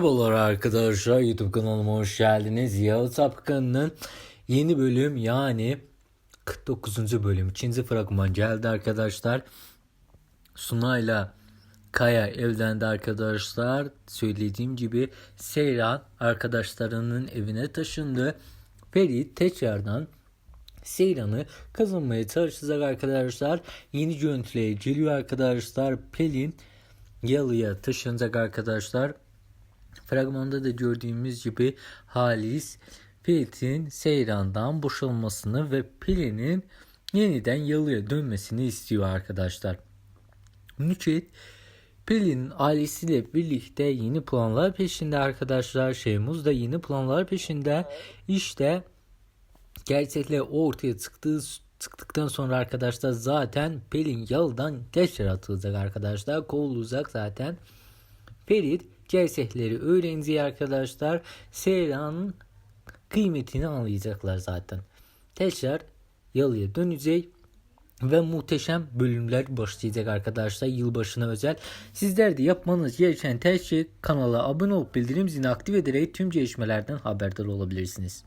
Merhabalar arkadaşlar YouTube kanalıma hoş geldiniz. Yağız Apkan'ın yeni bölüm yani 49. bölüm 3. fragman geldi arkadaşlar. Sunay'la Kaya evlendi arkadaşlar. Söylediğim gibi Seyran arkadaşlarının evine taşındı. Ferit tekrardan Seyran'ı kazanmaya çalışacak arkadaşlar. Yeni görüntüleri geliyor arkadaşlar. Pelin Yalı'ya taşınacak arkadaşlar. Fragmanda da gördüğümüz gibi Halis Ferit'in Seyran'dan boşalmasını ve Pelin'in yeniden Yalı'ya dönmesini istiyor arkadaşlar. Nükhet Pelin ailesiyle birlikte yeni planlar peşinde arkadaşlar. Şeymuz da yeni planlar peşinde. İşte gerçekler ortaya çıktığı çıktıktan sonra arkadaşlar zaten Pelin Yalı'dan tekrar atılacak arkadaşlar. Kovulacak zaten. Ferit gerçekleri öğreneceği arkadaşlar. Seyran'ın kıymetini anlayacaklar zaten. Tekrar Yalı'ya dönecek ve muhteşem bölümler başlayacak arkadaşlar yılbaşına özel. Sizler de yapmanız gereken tek şey kanala abone olup bildirim zilini aktif ederek tüm gelişmelerden haberdar olabilirsiniz.